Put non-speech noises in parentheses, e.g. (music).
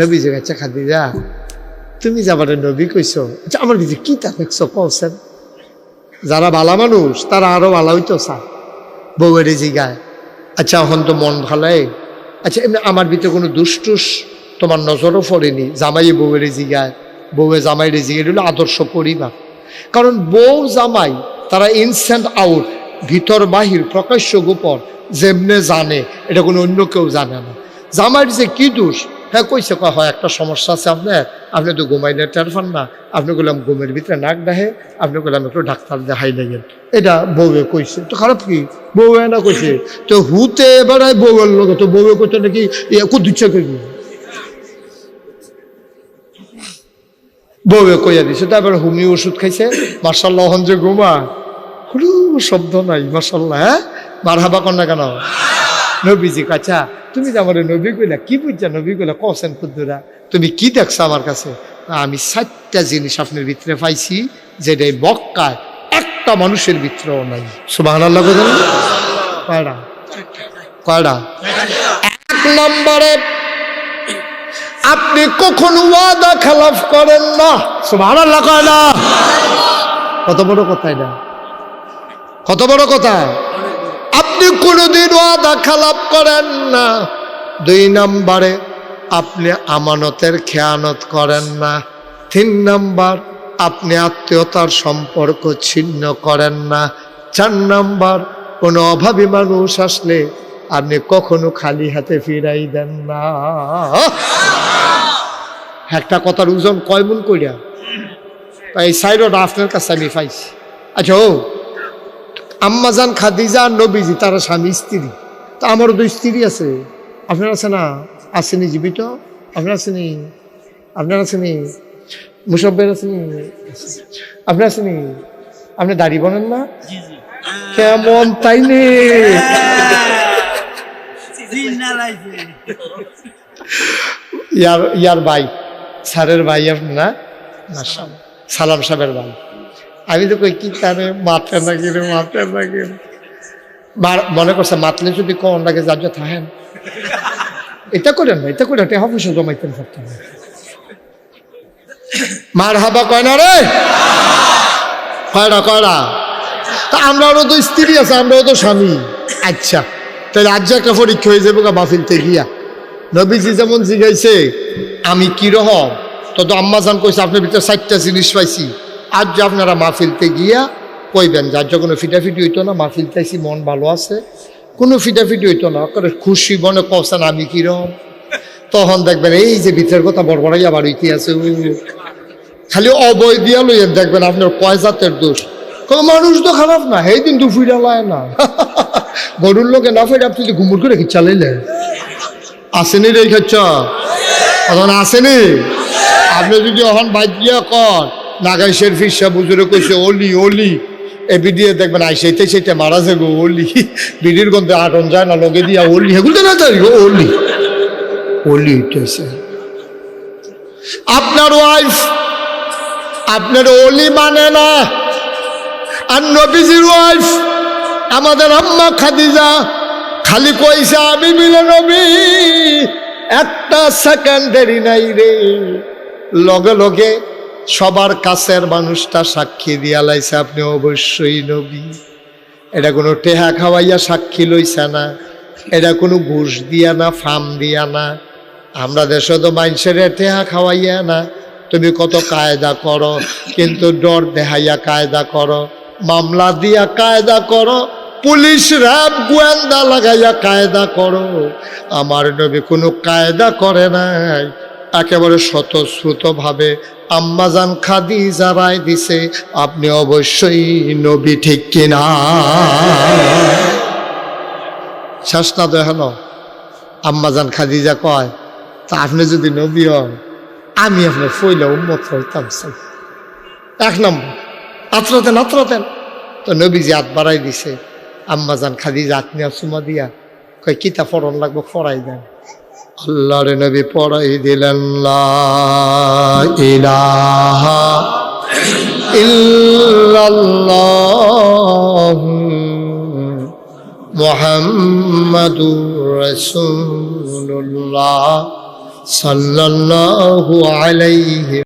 নবী যে আচ্ছা খাদিজা, তুমি যাবারে নবী কইছো আচ্ছা আমার কিছু কি তা দেখছ? কওছেন যারা ভালা মানুষ, তারা আরও ভালো হইতো চা বউয়ের জিগায়। আচ্ছা এখন তো মন ভালাই আচ্ছা এমনি আমার ভিতরে কোনো দুষ্টুস তোমার নজরও পড়েনি, জামাই বউয়ের জিগায়। বউয়ে জামাইয়ের জিগায় হলো আদর্শ পরিবার কারণ বউ, জামাই, তারা ইনস্ট্যান্ট আউট ভিতর, বাহির, প্রকাশ্য, গোপন, যেমনে জানে, এটা কোনো অন্য কেউ জানে না। জামাইয়ের যে কি দোষ হ্যাঁ কইছে, কয়, হয়, একটা সমস্যা আছে আপনার। আপনি তো ঘুমাইলে টের না। আপনি বললাম ঘুমের ভিতরে নাক ডাহে আপনি বললাম একটু ডাক্তার দেখাই লাগেন এটা বউয়ে কইছে। তো খারাপ কি? বউয়ে না কইছে? তো হুতে বেড়ায় বউয়ের লোক তো বউয়ে কইতে নাকি খুব ইচ্ছা করবি বউয়ে কইয়া দিছে, তারপরে হুমি ওষুধ খাইছে। মার্শাল্লাহ হন যে ঘুমা। কোনো শব্দ নাই মার্শাল্লাহ হ্যাঁ? মার হাবা না কেন? নবীজি কাছা তুমি যে আমার নবী কইলা, কি বুঝছা নবী কইলা, কসেন কুদ্দুরা তুমি কি দেখছ আমার কাছে? আমি সাতটা জিনিস আপনার ভিতরে পাইছি, যেটা এই একটা মানুষের ভিতরেও নাই। সুবাহ আল্লাহ কয়টা? কয়টা? এক নম্বরে, আপনি কখনো ওয়াদা খেলাফ করেন না। সুবাহ আল্লাহ কত বড় কথা এটা? কত বড় কথা? আপনি কোনোদিন ওয়াদা খেলাপ করেন না। দুই নম্বরে, আপনি আমানতের খেয়ানত করেন না। তিন নম্বর, আপনি আত্মীয়তার সম্পর্ক ছিন্ন করেন না। চার নম্বর, কোনো অভাবী মানুষ আসলে আপনি কখনো খালি হাতে ফিরাই দেন না। একটা কথার ওজন কয় মন করিয়া এই সাইডটা আপনার কাছে আমি পাইছি। আচ্ছা ও আম্মাজান খাদিজা আর নবীজি তারা স্বামী স্ত্রী। তো আমারও দুই স্ত্রী আছে। আপনার আছে না? আসেনি জীবিত? আপনার আসেনি আপনার আসেনি মুসব্বের আসেনি আপনার আসেনি আপনি দাড়ি বলেন না? কেমন? তাই নে। (laughs) ইয়ার ইয়ার ভাই স্যারের ভাই আপনার সালাম সাহেবের ভাই। আমি তো কই, কি তারে মাথা না গেলে মাথা না গেলে মনে করছে মাতলে যদি কন লাগে যার যা থাকেন এটা করেন না, এটা করেন এটা অফিসে জমাইতেন থাকতেন মার হাবা কয় না রে? কয়টা কয়টা তা আমরাও তো স্ত্রী আছে, আমরাও তো স্বামী। আচ্ছা তাহলে আজ যে একটা পরীক্ষা হয়ে যাব গা বাফিলতে গিয়া। নবীজি যেমন জিগাইছে আমি কি রহম তত আম্মা জান কইছে, আপনার ভিতরে চারটা জিনিস পাইছি। আজ যে আপনারা মাহফিলতে গিয়া কইবেন, যার যে কোনো ফিটাফিটি হইতো না মাহফিলতে আইসি মন ভালো আছে। কোনো ফিটাফিটি হইতো না খুশি মনে কছেন আমি কিরম? তখন দেখবেন, এই যে ভিতরের কথা বড় বড়াই আবার হইতে আছে খালি অবয় দিয়া লইয়েন দেখবেন, আপনার কয় জাতের দোষ। কোনো মানুষ তো খারাপ না, সেই দিন দুফিরা লায় না। (laughs) গরুর লোকে না ফেরে আপনি যদি ঘুমুর করে চালাইলে আসেনি রে খাচ্ছ এখন আসেনি? আপনি যদি এখন দিয়া কর নাগাইশের ফিসা বুজুরে কইছে, অলি অলি। এ বিডিয়ে দেখবেন আই সেইতে সেইতে মারা যাব অলি। বিডির গন্ধে আটন যায় না, লগে দিয়া, অলি। হেগুলো না তাই অলি। অলি উঠেছে আপনার ওয়াইফ আপনার অলি মানে না। আর নবীজির ওয়াইফ আমাদের আম্মা খাদিজা। খালি কইছে, আমি মিলে নবী, একটা সেকেন্ড দেরি নাই রে। লগে লগে সবার কাছের মানুষটা সাক্ষী দিয়া লাইছে, আপনি অবশ্যই নবী। এটা কোনো টেহা খাওয়াইয়া সাক্ষী লইছে না, এটা কোনো ঘুষ দিয়া না ফার্ম দিয়া না। আমরা দেশে তো মানুষের টেহা খাওয়াইয়া না, তুমি কত কায়দা করো, কিন্তু ডর দেহাইয়া কায়দা করো, মামলা দিয়া কায়দা করো, পুলিশ র্যাব গোয়েন্দা লাগাইয়া কায়দা করো। আমার নবী কোনো কায়দা করে নাই, একেবারে স্বতঃস্রুতভাবে আম্মাজান খাদি যারাই দিছে, আপনি অবশ্যই নবী ঠিক কিনা? শেষ না দেখানো আম্মাজান খাদিজা কয়, তা আপনি যদি নবী হন, আমি আপনার ফইলা উন্মত হইতাম এক নম্বর, আত্রাতেন আত্রাতেন। তো নবীজি হাত বাড়াই দিছে আম্মাজান খাদিজা আত্মীয় সুমা দিয়া কয়, কিতা ফরন লাগবো, ফরাই দেন। আল্লাহর নবী পড়াই দিলেন ইলাহা ইল্লাল্লাহ মুহাম্মাদুর রাসূলুল্লাহ সাল্লাল্লাহু আলাইহি